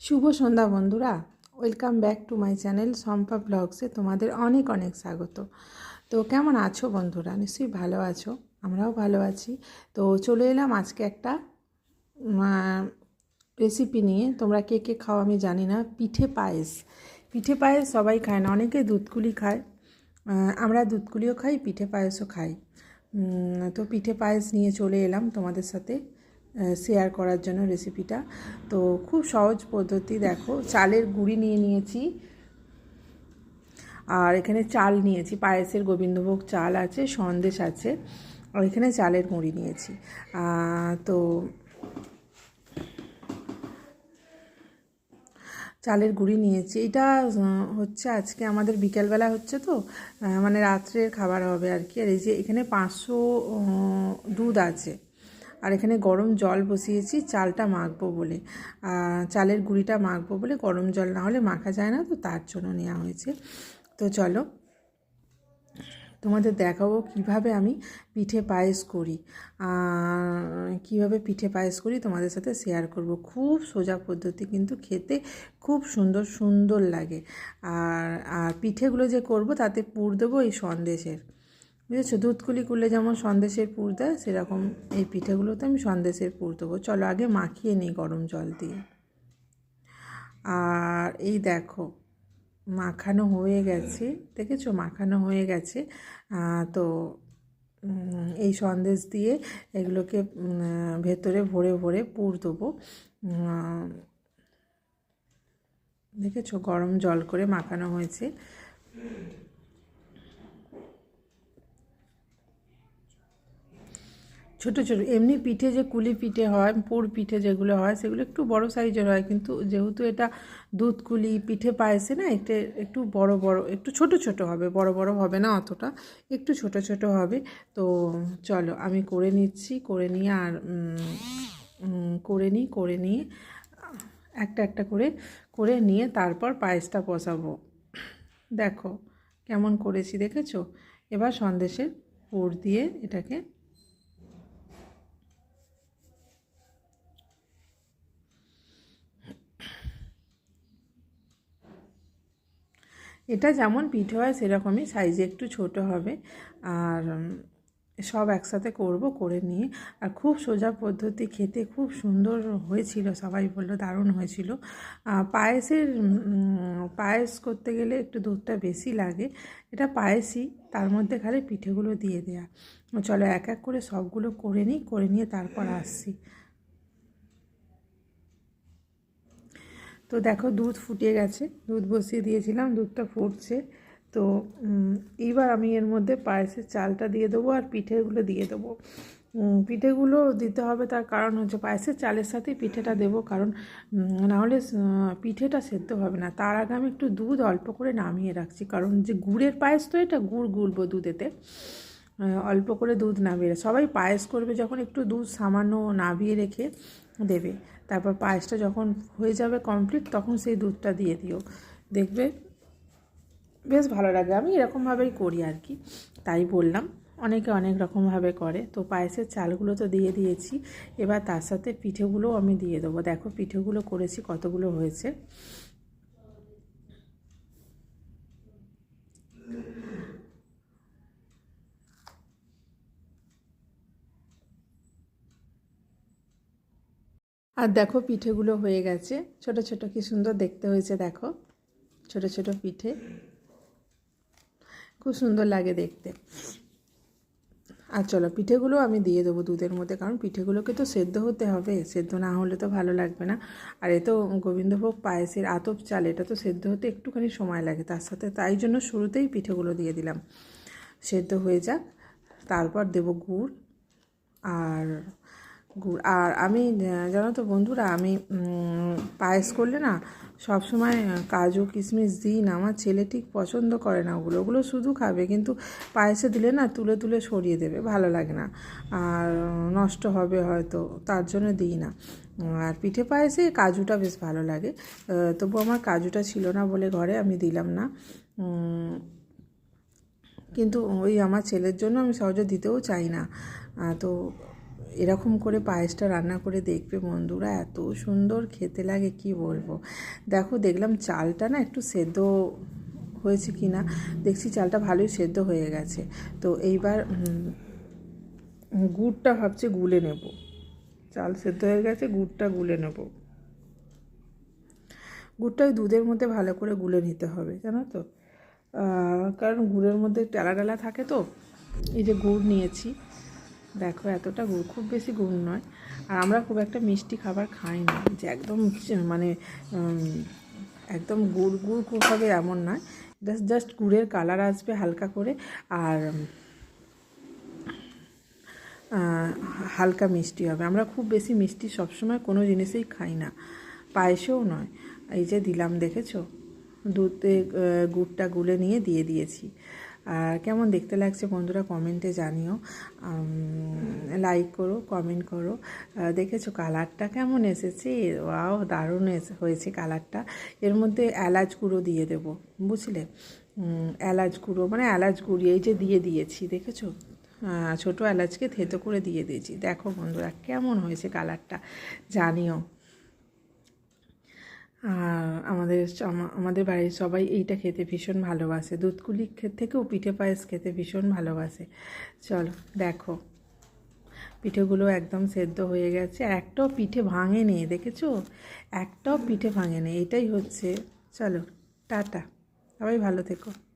শুভ সন্ধ্যা বন্ধুরা। Welcome back to my channel Sampa ব্লগসে তোমাদের অনেক অনেক স্বাগত। তো কেমন আছো বন্ধুরা? নিশ্চয়ই ভালো আছো, আমরাও ভালো আছি। তো চলে এলাম আজকে একটা রেসিপি নিয়ে। তোমরা কে কে খাও আমি জানি না। পিঠে পায়েস। পিঠে পায়েস সবাই খায় না, অনেকে দুধকুলি খায়। আমরা দুধকুলিও খাই, পিঠে পায়েসও খাই। তো পিঠে পায়েস নিয়ে চলে এলাম তোমাদের সাথে। শেয়ার করার জন্য রেসিপিটা তো খুব সহজ পদ্ধতি, দেখো, চালের গুঁড়ি নিয়ে নিয়েছি। আর এখানে চাল নিয়েছি, পায়েসের গোবিন্দভোগ চাল আছে, সন্দেশ আছে, আর এখানে চালের গুঁড়ি নিয়েছি। তো চালের গুঁড়ি নিয়েছি। এটা হচ্ছে আজকে আমাদের বিকেলবেলা হচ্ছে তো মানে রাত্রের খাবার হবে আর কি। আর এই যে এখানে পাঁচশো দুধ আছে। আর এখানে গরম জল বসিয়েছি, চালটা মাখবো বলে। চালের গুঁড়িটা মাখবো বলে গরম জল না হলে মাখা যায় না, তো তার জন্য নেওয়া হয়েছে। তো চলো, তোমাদের দেখাবো কীভাবে আমি পিঠে পায়েস করি। কীভাবে পিঠে পায়েস করি তোমাদের সাথে শেয়ার করব। খুব সোজা পদ্ধতি, কিন্তু খেতে খুব সুন্দর সুন্দর লাগে। আর আর পিঠেগুলো যে করব তাতে পুর দেবো এই সন্দেশের। বুঝেছ? দুধকুলি করলে যেমন সন্দেশের পুর দেয়, সেরকম এই পিঠেগুলোতে আমি সন্দেশের পুর দেবো। চলো আগে মাখিয়ে নিই গরম জল দিয়ে। আর এই দেখো, মাখানো হয়ে গেছে। দেখেছ? মাখানো হয়ে গেছে। তো এই সন্দেশ দিয়ে এগুলোকে ভেতরে ভরে ভরে পুর দেবো। দেখেছ? গরম জল করে মাখানো হয়েছে। ছোট ছোট, এমনি পিঠে যে কুলি পিঠে হয়, পুর পিঠে যেগুলো হয়, সেগুলো একটু বড় সাইজের হয়, কিন্তু যেহেতু এটা দুধ কুলি পিঠে পায়েসে না, একটু একটু বড় বড়, একটু ছোট ছোট হবে, বড় বড় হবে না অতটা, একটু ছোট ছোট হবে। তো চলো, আমি করে নিচ্ছি, করে নিয়ে আর করে নিই, করে নিয়ে, একটা একটা করে করে নিয়ে তারপর পায়েসটা বসাবো। দেখো, কেমন করেছি দেখেছ? এবার সন্দেশের পুর দিয়ে এটাকে এটা যেমন পিঠে হয়, সেরকমই সাইজে একটু ছোট হবে। আর সব একসাথে করব, করে নিয়ে। আর খুব সোজা পদ্ধতি খেতে খুব সুন্দর হয়েছিল, সবাই বলল দারুণ হয়েছিল। পায়েসের পায়েস করতে গেলে একটু দুধটা বেশি লাগে। এটা পায়েসই, তার মধ্যে খালি পিঠেগুলো দিয়ে দেয়া। চলো এক এক করে সবগুলো করে নিই, করে নিয়ে তারপর আসছি। তো দেখো দুধ ফুটিয়ে গেছে। দুধ বসিয়ে দিয়েছিলাম, দুধটা ফুটছে। তো এইবার আমি এর মধ্যে পায়েসের চালটা দিয়ে দেবো আর পিঠেগুলো দিয়ে দেবো। পিঠেগুলো দিতে হবে তার কারণ হচ্ছে পায়েসের চালের সাথেই পিঠেটা দেবো কারণ নাহলে পিঠেটা সেদ্ধ হবে না। তার আগে আমি একটু দুধ অল্প করে নামিয়ে রাখছি। কারণ যে গুড়ের পায়েস তো এটা গুড় গুলবো দুধেতে। অল্প করে দুধ নামিয়ে সবাই পায়েস করবে যখন একটু দুধ সামান্য নাবিয়ে রেখে দেবে। তারপর পায়েসটা যখন হয়ে যাবে কমপ্লিট তখন সেই দুধটা দিয়ে দিও। দেখবে বেশ ভালো লাগে। আমি এরকমভাবেই করি আর কি। তাই বললাম, অনেকে অনেক রকমভাবে করে। তো পায়েসের চালগুলো তো দিয়ে দিয়েছি। এবার তার সাথে পিঠেগুলোও আমি দিয়ে দেবো। দেখো, পিঠেগুলো করেছি, কতগুলো হয়েছে। আর দেখো পিঠেগুলো হয়ে গেছে। ছোট ছোট কি সুন্দর দেখতে হয়েছে, দেখো। ছোট ছোট পিঠে। খুব সুন্দর লাগে দেখতে। আর চলো, পিঠেগুলো আমি দিয়ে দেবো দুধের মধ্যে, কারণ পিঠেগুলোকে তো সেদ্ধ হতে হবে। সেদ্ধ না হলে তো ভালো লাগবে না। আর এ তো গোবিন্দভোগ পায়েসের আতপ চাল, এটা তো সেদ্ধ হতে একটুখানি সময় লাগে। তার সাথে তাই জন্য শুরুতেই পিঠেগুলো দিয়ে দিলাম। সেদ্ধ হয়ে যাক। তারপর দেবো গুড় আর গুড় আর আমি জানো তো বন্ধুরা, আমি পায়েস করলে না সব সময় কাজু, কিশমিশ দিই না আমার ছেলে ঠিক পছন্দ করে না ওগুলো। ওগুলো শুধু খাবে, কিন্তু পায়েসে দিলে না তুলে তুলে সরিয়ে দেবে, ভালো লাগে না। আর নষ্ট হবে হয়তো, তার জন্য দিই না। আর পিঠে পায়েসে কাজুটা বেশ ভালো লাগে। তবু আমার কাজুটা ছিল না বলে ঘরে আমি দিলাম না। কিন্তু ওই আমার ছেলের জন্য আমি সহজে দিতেও চাই না। তো এরকম করে পায়েসটা রান্না করে দেখবে বন্ধুরা, এত সুন্দর খেতে লাগে, কি বলব? দেখো, দেখলাম চালটা না একটু সেদ্ধ হয়েছে কি না দেখছি চালটা ভালোই সেদ্ধ হয়ে গেছে। তো এইবার গুড়টা ভাবছি গুলে নেব। চাল সেদ্ধ হয়ে গেছে, গুড়টা গুলে নেব। গুড়টা ওই দুধের মধ্যে ভালো করে গুলে নিতে হবে, জানো তো? কারণ গুড়ের মধ্যে টালা টালা থাকে তো, এই যে গুড় নিয়েছি। দেখো, এতটা গুড় খুব বেশি গুড় নয়। আর আমরা খুব একটা মিষ্টি খাবার খাই না। যে একদম মানে একদম গুড় গুড় খুব হবে এমন নয়। জাস্ট জাস্ট গুড়ের কালার আসবে হালকা করে আর হালকা মিষ্টি হবে। আমরা খুব বেশি মিষ্টি সবসময় কোনো জিনিসেই খাই না। পায়েসেও নয়। এই যে দিলাম, দেখেছ? দুধে গুড়টা গুলে নিয়ে দিয়ে দিয়েছি। আর কেমন দেখতে লাগছে বন্ধুরা কমেন্টে জানিও। লাইক করো কমেন্ট করো। দেখেছ কালারটা কেমন এসেছে? ওয়াও দারুণ হয়েছে কালারটা এর মধ্যে এলাচ গুঁড়ো দিয়ে দেবো, বুঝলে? এলাচ গুঁড়ো মানে এলাচ গুঁড়ি, এই যে দিয়ে দিয়েছি, দেখেছ? ছোটো এলাচকে থেতো করে দিয়ে দিয়েছি। দেখো বন্ধুরা কেমন হয়েছে কালারটা জানিও। আর আমাদের আমাদের বাড়ির সবাই এইটা খেতে ভীষণ ভালোবাসে। দুধকুলি থেকেও পিঠে পায়েস খেতে ভীষণ ভালোবাসে। চলো, দেখো। পিঠেগুলো একদম সেদ্ধ হয়ে গেছে। একটাও পিঠে ভাঙে নেই, দেখেছ? একটাও পিঠে ভাঙে নেই। এটাই হচ্ছে, চলো, টাটা। সবাই ভালো থেকো।